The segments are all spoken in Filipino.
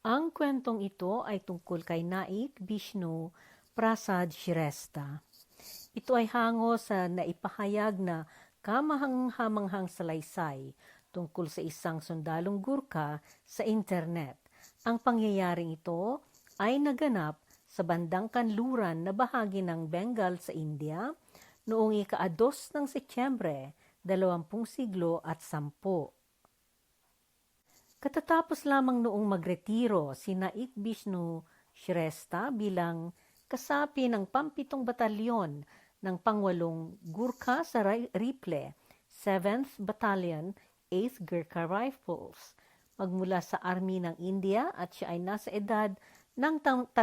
Ang kwentong ito ay tungkol kay Naik Vishnu Prasad Shrestha. Ito ay hango sa naipahayag na kamahang-hamanghang salaysay tungkol sa isang sundalong Gurkha sa internet. Ang pangyayaring ito ay naganap sa bandang kanluran na bahagi ng Bengal sa India noong ika-2 ng Setyembre, 20 siglo at 10. Katatapos lamang noong magretiro si Naik Vishnu Shrestha bilang kasapi ng pampitong batalyon ng pangwalong Gurkha sa Riple, 7th Battalion, 8th Gurkha Rifles, magmula sa army ng India at siya ay nasa edad ng 35.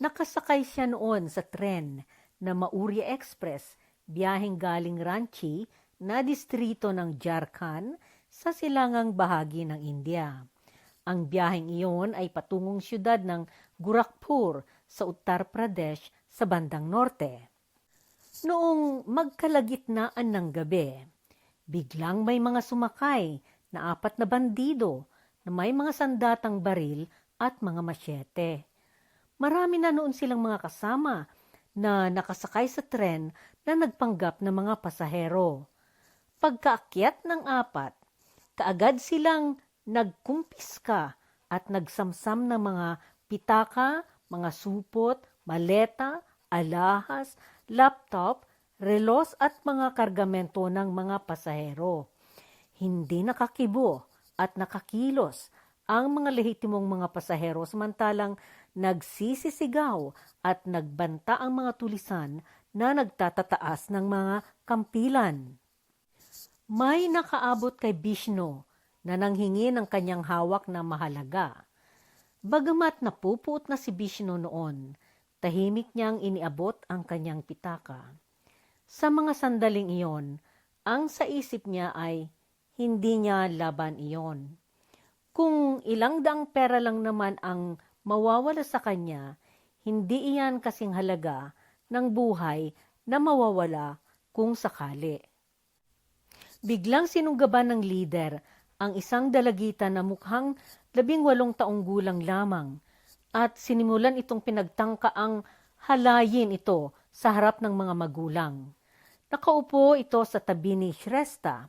Nakasakay siya noon sa tren na Maurya Express, biyaheng galing Ranchi na distrito ng Jharkhand sa silangang bahagi ng India. Ang biyaheng iyon ay patungong siyudad ng Gorakhpur sa Uttar Pradesh sa bandang norte. Noong magkalagitnaan ng gabi, biglang may mga sumakay na apat na bandido na may mga sandatang baril at mga masyete. Marami na noon silang mga kasama na nakasakay sa tren na nagpanggap ng mga pasahero. Pagkaakyat ng apat, kaagad silang nagkumpiska at nagsamsam ng mga pitaka, mga supot, maleta, alahas, laptop, relos at mga kargamento ng mga pasahero. Hindi nakakibo at nakakilos ang mga lehitimong mga pasahero samantalang nagsisisigaw at nagbanta ang mga tulisan na nagtatataas ng mga kampilan. May nakaabot kay Vishnu na nanghingi ng kanyang hawak na mahalaga. Bagamat napupuot na si Vishnu noon, tahimik niyang iniabot ang kanyang pitaka. Sa mga sandaling iyon, ang sa isip niya ay hindi niya laban iyon. Kung ilang daang pera lang naman ang mawawala sa kanya, hindi iyan kasing halaga ng buhay na mawawala kung sakali. Biglang sinunggaban ng lider ang isang dalagita na mukhang labing walong taong gulang lamang at sinimulan itong pinagtangka ang halayin ito sa harap ng mga magulang. Nakaupo ito sa tabi ni Shrestha.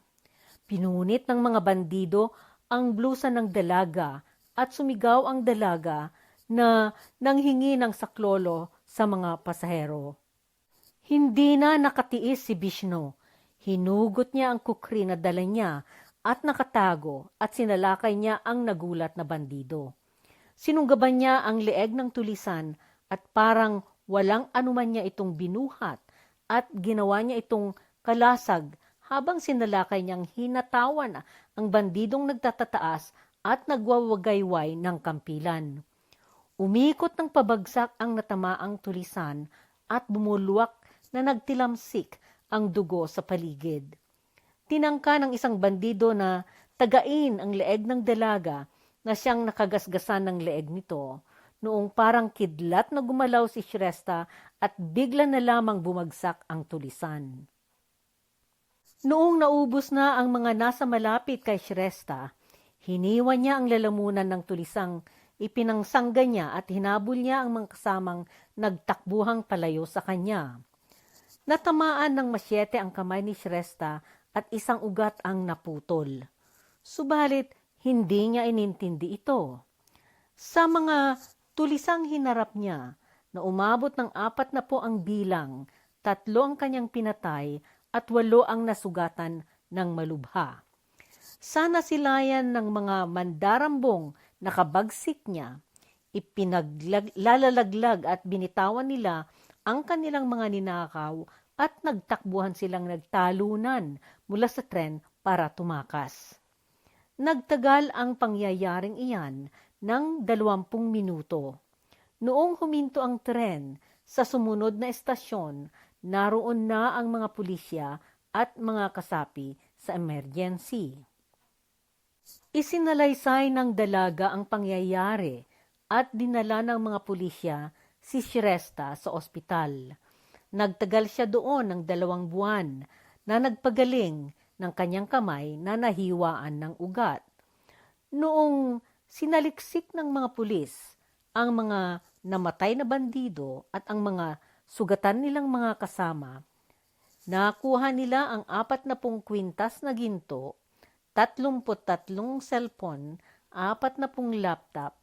Pinunit ng mga bandido ang blusa ng dalaga at sumigaw ang dalaga na nanghingi ng saklolo sa mga pasahero. Hindi na nakatiis si Vishnu. Hinugot niya ang kukri na dala niya at nakatago at sinalakay niya ang nagulat na bandido. Sinunggaban niya ang leeg ng tulisan at parang walang anuman niya itong binuhat at ginawa niya itong kalasag habang sinalakay niyang hinatawan ang bandidong nagtatataas at nagwawagayway ng kampilan. Umikot ng pabagsak ang natamaang tulisan at bumulwak na nagtilamsik ang dugo sa paligid. Tinangka ng isang bandido na tagain ang leeg ng dalaga na siyang nakagasgasan ng leeg nito noong parang kidlat na gumalaw si Shrestha at bigla na lamang bumagsak ang tulisan. Noong naubos na ang mga nasa malapit kay Shrestha, hiniwa niya ang lalamunan ng tulisang ipinangsangga niya at hinabol niya ang mga kasamang nagtakbuhang palayo sa kanya. Natamaan ng masyete ang kamay ni Shrestha at isang ugat ang naputol. Subalit, hindi niya inintindi ito. Sa mga tulisang hinarap niya, na umabot ng apat na po ang bilang, tatlo ang kanyang pinatay at walo ang nasugatan ng malubha. Sana silayan ng mga mandarambong nakabagsik niya, ipinaglalaglag at binitawan nila ang kanilang mga ninakaw at nagtakbuhan silang nagtalunan mula sa tren para tumakas. Nagtagal ang pangyayaring iyan ng dalawampung minuto. Noong huminto ang tren sa sumunod na estasyon, naroon na ang mga pulisya at mga kasapi sa emergency. Isinalaysay ng dalaga ang pangyayari at dinala ng mga pulisya si Shrestha sa ospital. Nagtagal siya doon ng dalawang buwan na nagpagaling ng kanyang kamay na nahiwaan ng ugat. noong sinaliksik ng mga pulis ang mga namatay na bandido at ang mga sugatan nilang mga kasama, nakuha nila ang apat na pung kwintas na ginto, 33 cellphone, apat na pung laptop,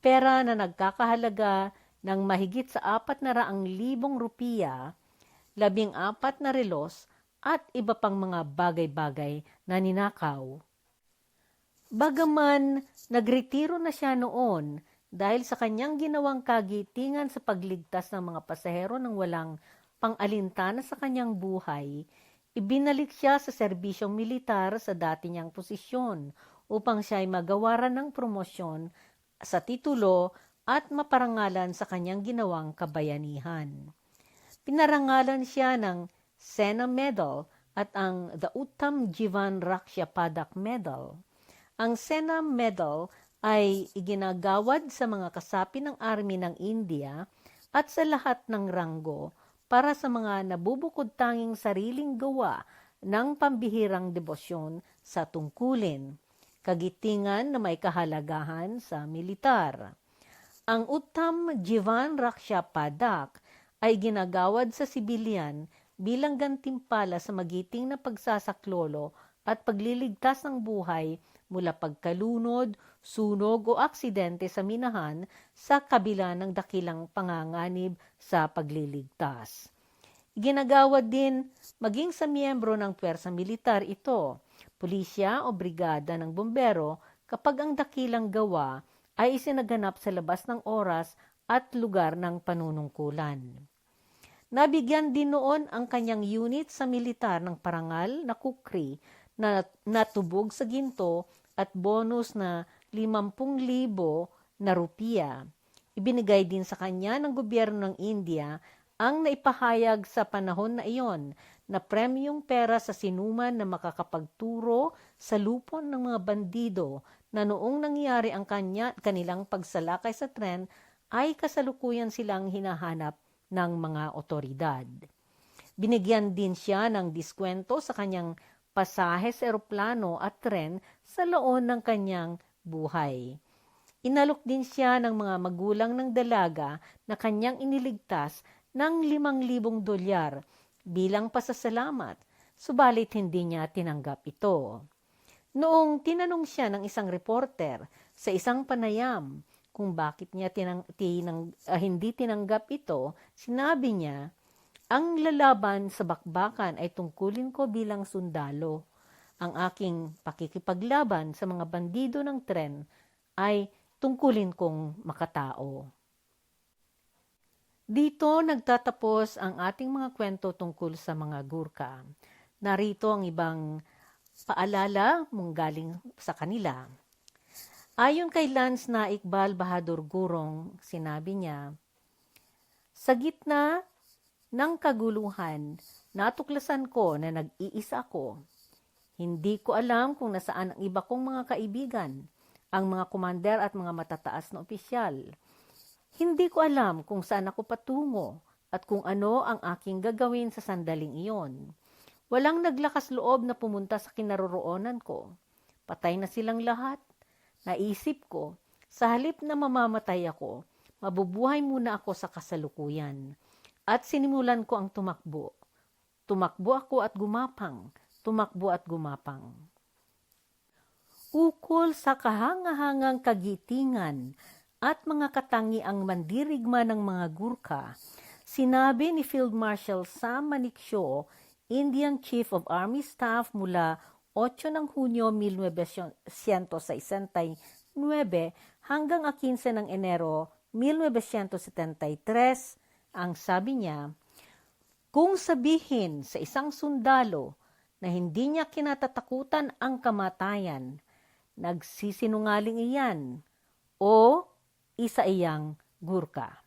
pera na nagkakahalaga ng mahigit sa apat na raang libong rupiya, labing apat na relos at iba pang mga bagay-bagay na ninakaw. Bagaman nagretiro na siya noon dahil sa kanyang ginawang kagitingan sa pagligtas ng mga pasahero ng walang pang-alintana sa kanyang buhay, ibinalik siya sa serbisyong militar sa dati niyang posisyon upang siya ay magawaran ng promosyon sa titulo at maparangalan sa kanyang ginawang kabayanihan. Pinarangalan siya ng Sena Medal at ang The Uttam Jivan Raksha Padak Medal. Ang Sena Medal ay iginagawad sa mga kasapi ng army ng India at sa lahat ng ranggo para sa mga nabubukod tanging sariling gawa ng pambihirang debosyon sa tungkulin, kagitingan na may kahalagahan sa militar. Ang Uttam Jivan Raksha Padak ay ginagawad sa sibilyan bilang gantimpala sa magiting na pagsasaklolo at pagliligtas ng buhay mula pagkalunod, sunog o aksidente sa minahan sa kabila ng dakilang panganganib sa pagliligtas. Ginagawad din maging sa miyembro ng pwersa militar ito, pulisya o brigada ng bombero kapag ang dakilang gawa ay isinaganap sa labas ng oras at lugar ng panunungkulan. Nabigyan din noon ang kanyang unit sa militar ng parangal na kukri na natubog sa ginto at bonus na 50,000 na rupiya. Ibinigay din sa kanya ng gobyerno ng India ang naipahayag sa panahon na iyon na premyong pera sa sinuman na makakapagturo sa lupon ng mga bandido na noong nangyari ang kanya, kanilang pagsalakay sa tren ay kasalukuyan silang hinahanap ng mga otoridad. Binigyan din siya ng diskwento sa kanyang pasahe sa eroplano at tren sa loon ng kanyang buhay. Inalok din siya ng mga magulang ng dalaga na kanyang iniligtas ng limang libong dolyar bilang pasasalamat, subalit hindi niya tinanggap ito. Noong tinanong siya ng isang reporter sa isang panayam kung bakit niya tinang, tinang, uh, hindi tinanggap ito, sinabi niya, ang lalaban sa bakbakan ay tungkulin ko bilang sundalo. Ang aking pakikipaglaban sa mga bandido ng tren ay tungkulin kong makatao. Dito nagtatapos ang ating mga kwento tungkol sa mga Gurkha. Narito ang ibang paalala mong galing sa kanila. Ayon kay Lance na Iqbal Bahadur Gurong, sinabi niya, Sa gitna ng kaguluhan, natuklasan ko na nag-iisa ako. Hindi ko alam kung nasaan ang iba kong mga kaibigan, ang mga kumander at mga matataas na opisyal. Hindi ko alam kung saan ako patungo at kung ano ang aking gagawin sa sandaling iyon. Walang naglakas loob na pumunta sa kinaroroonan ko. Patay na silang lahat. Naisip ko, sa halip na mamamatay ako, mabubuhay muna ako sa kasalukuyan at sinimulan ko ang tumakbo. Tumakbo ako at gumapang, tumakbo at gumapang. Ukol sa kahangahangang kagitingan at mga katangiang mandirigma ng mga Gurkha, sinabi ni Field Marshal Sam Manikyo, Indian Chief of Army Staff mula 8 ng Hunyo 1969 hanggang 15 ng Enero 1973 ang sabi niya, kung sabihin sa isang sundalo na hindi niya kinatatakutan ang kamatayan, nagsisinungaling iyan o isa iyang gurka.